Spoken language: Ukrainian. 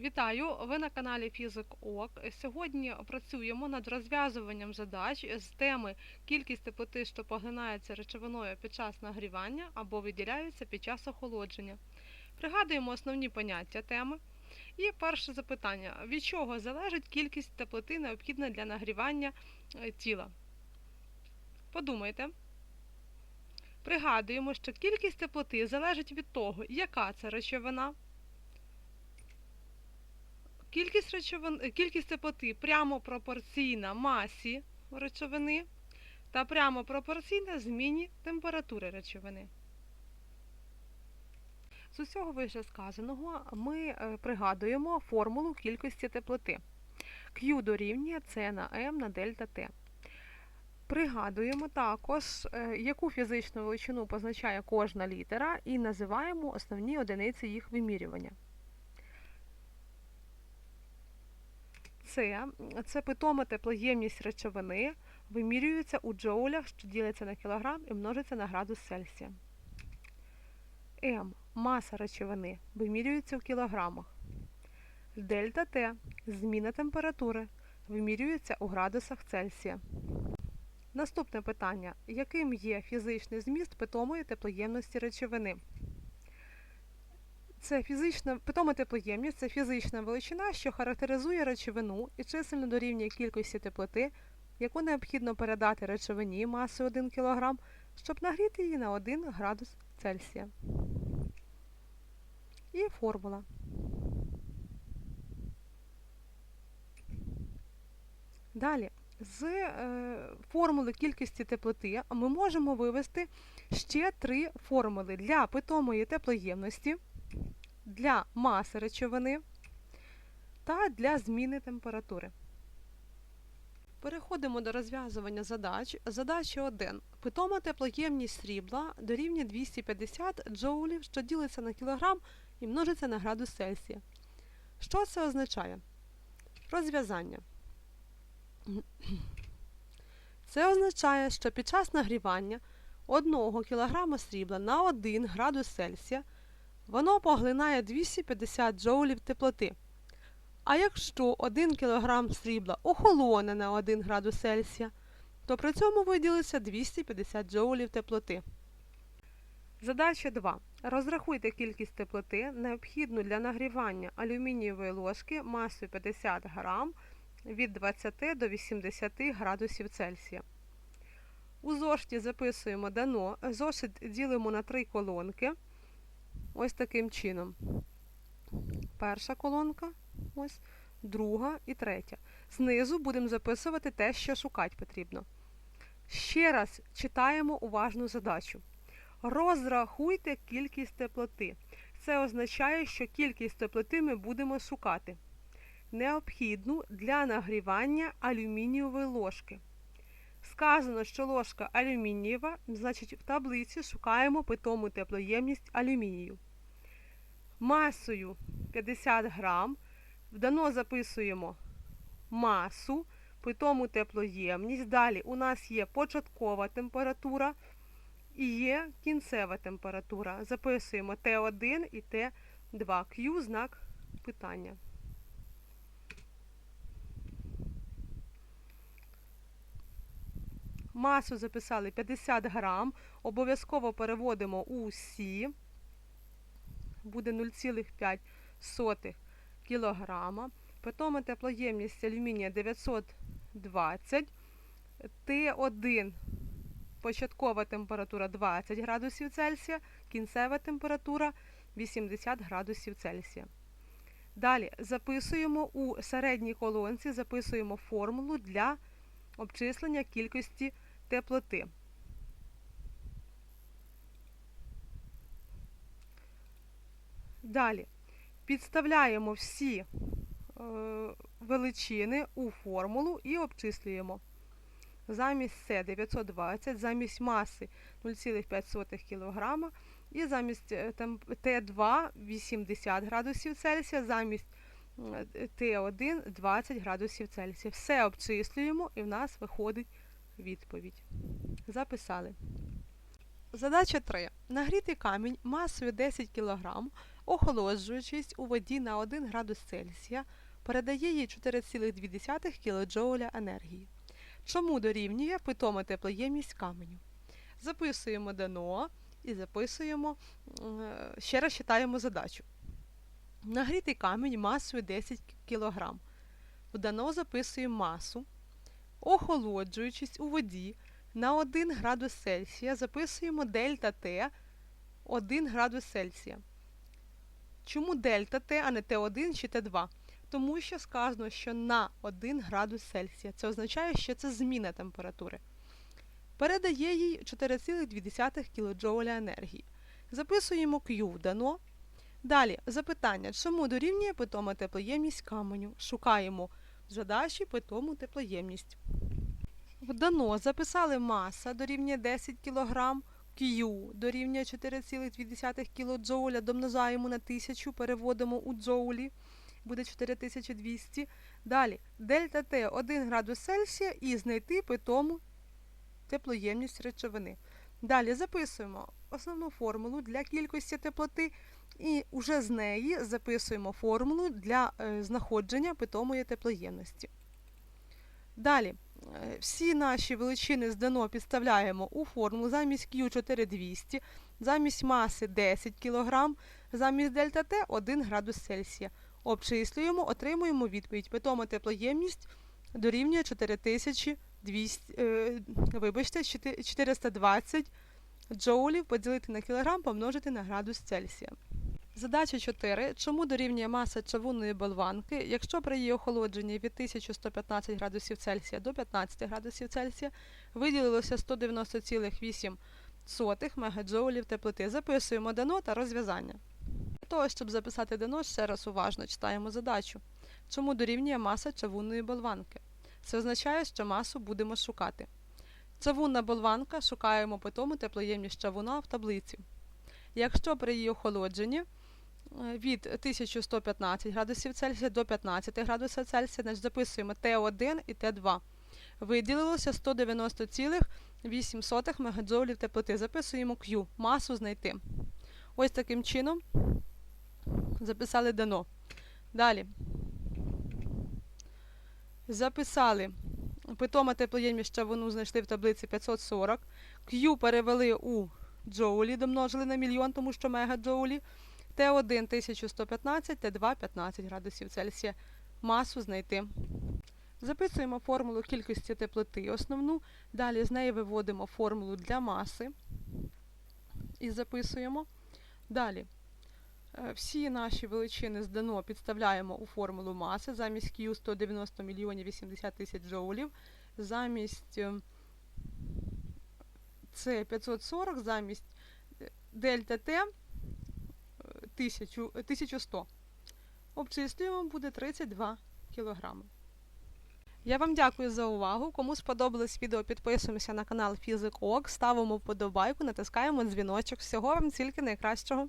Вітаю! Ви на каналі Фізик ОК. Сьогодні працюємо над розв'язуванням задач з теми кількість теплоти, що поглинається речовиною під час нагрівання або виділяється під час охолодження. Пригадуємо основні поняття теми. І перше запитання: від чого залежить кількість теплоти, необхідна для нагрівання е, тіла? Подумайте. Пригадуємо, що кількість теплоти залежить від того, яка це речовина. Кількість, речовин, е, кількість теплоти прямо пропорційна масі речовини та прямо пропорційна зміні температури речовини. З усього вище сказаного ми е, пригадуємо формулу кількості теплоти. Q дорівнює C на M на дельта T. Пригадуємо також, е, яку фізичну величину позначає кожна літера, і називаємо основні одиниці їх вимірювання. Це, це питома теплоємність речовини, вимірюється у джоулях, що діляться на кілограм і множиться на градус Цельсія. М. Маса речовини вимірюється в кілограмах. Дельта Т. Зміна температури вимірюється у градусах Цельсія. Наступне питання. Яким є фізичний зміст питомої теплоємності речовини? Це фізична питома теплоємність це фізична величина, що характеризує речовину і численно дорівнює кількості теплоти, яку необхідно передати речовині масою 1 кг, щоб нагріти її на 1 градус Цельсія. І формула. Далі, з е, формули кількості теплоти ми можемо вивести ще три формули для питомої теплоємності для маси речовини та для зміни температури. Переходимо до розв'язування задач. Задача 1. Питома теплоємність срібла дорівнює 250 джоулів, що ділиться на кілограм і множиться на градус Цельсія. Що це означає? Розв'язання. Це означає, що під час нагрівання 1 кг срібла на 1 градус Цельсія воно поглинає 250 джоулів теплоти. А якщо 1 кг срібла охолоне на 1 градус Цельсія, то при цьому виділиться 250 джоулів теплоти. Задача 2. Розрахуйте кількість теплоти, необхідну для нагрівання алюмінієвої ложки масою 50 г від 20 до 80 градусів Цельсія. У зошиті записуємо дано, зошит ділимо на три колонки. Ось таким чином. Перша колонка, ось, друга і третя. Знизу будемо записувати те, що шукати потрібно. Ще раз читаємо уважну задачу. Розрахуйте кількість теплоти. Це означає, що кількість теплоти ми будемо шукати. Необхідну для нагрівання алюмінієвої ложки. Сказано, що ложка алюмінієва, значить в таблиці шукаємо питому теплоємність алюмінію. Масою 50 грам. Вдано записуємо масу, питому теплоємність. Далі у нас є початкова температура і є кінцева температура. Записуємо Т1 і Т2. Q знак питання. Масу записали 50 грам. Обов'язково переводимо у Сі. Буде 0,5 кілограма. Питома теплоємність алюмінія 920. Т1 початкова температура 20 градусів Цельсія, кінцева температура 80 градусів Цельсія. Далі записуємо у середній колонці записуємо формулу для обчислення кількості теплоти. Далі підставляємо всі е, величини у формулу і обчислюємо. Замість С 920, замість маси 0,5 кг і замість Т2 80 градусів Цельсія, замість Т1 20 градусів Цельсія. Все обчислюємо і в нас виходить відповідь. Записали. Задача 3. Нагрітий камінь масою 10 кг охолоджуючись у воді на 1 градус Цельсія, передає їй 4,2 кілоджоуля енергії. Чому дорівнює питома теплоємність каменю? Записуємо дано і записуємо, е, ще раз читаємо задачу. Нагрітий камінь масою 10 кг. В дано записуємо масу. Охолоджуючись у воді на 1 градус Цельсія, записуємо дельта Т 1 градус Цельсія. Чому дельта Т, а не Т1 чи Т2? Тому що сказано, що на 1 градус Цельсія. Це означає, що це зміна температури. Передає їй 4,2 кДж енергії. Записуємо Q дано. Далі запитання, чому дорівнює питома теплоємність каменю? Шукаємо в задачі питому теплоємність. В дано записали маса дорівнює 10 кг, Q дорівнює 4,2 кДж, домножаємо на 1000, переводимо у джоулі, буде 4200. Далі дельта Т 1 градус Цельсія і знайти питому теплоємність речовини. Далі записуємо основну формулу для кількості теплоти і вже з неї записуємо формулу для е, знаходження питомої теплоємності. Далі е, всі наші величини з дано підставляємо у формулу замість Q 4200, замість маси 10 кг, замість дельта Т 1 градус Цельсія. Обчислюємо, отримуємо відповідь. Питома теплоємність дорівнює 4200, е, вибачте, 420 джоулів поділити на кілограм, помножити на градус Цельсія. Задача 4. Чому дорівнює маса чавунної болванки, якщо при її охолодженні від 1115 градусів Цельсія до 15 градусів Цельсія виділилося 190,8 мегаджоулів теплоти. Записуємо дано та розв'язання. Для того, щоб записати дано, ще раз уважно читаємо задачу. Чому дорівнює маса чавунної болванки? Це означає, що масу будемо шукати. Чавунна болванка шукаємо питому теплоємність чавуна в таблиці. Якщо при її охолодженні від 1115 градусів Цельсія до 15 градусів Цельсія, значить записуємо Т1 і Т2. Виділилося 190,8 мегаджоулів теплоти. Записуємо Q, масу знайти. Ось таким чином записали дано. Далі. Записали питома теплоємність чавуну знайшли в таблиці 540. Q перевели у джоулі, домножили на мільйон, тому що мегаджоулі. Т1 1115, Т2 15 градусів Цельсія. Масу знайти. Записуємо формулу кількості теплоти основну. Далі з неї виводимо формулу для маси і записуємо. Далі. е, Всі наші величини з дано підставляємо у формулу маси. Замість Q 190 мільйонів 80 тисяч джоулів. Замість е, С 540, замість е, дельта Т 1000, е, 1100. Обчислюємо буде 32 кілограми. Я вам дякую за увагу. Кому сподобалось відео, підписуємося на канал Фізик.ок, ставимо вподобайку, натискаємо дзвіночок. Всього вам тільки найкращого.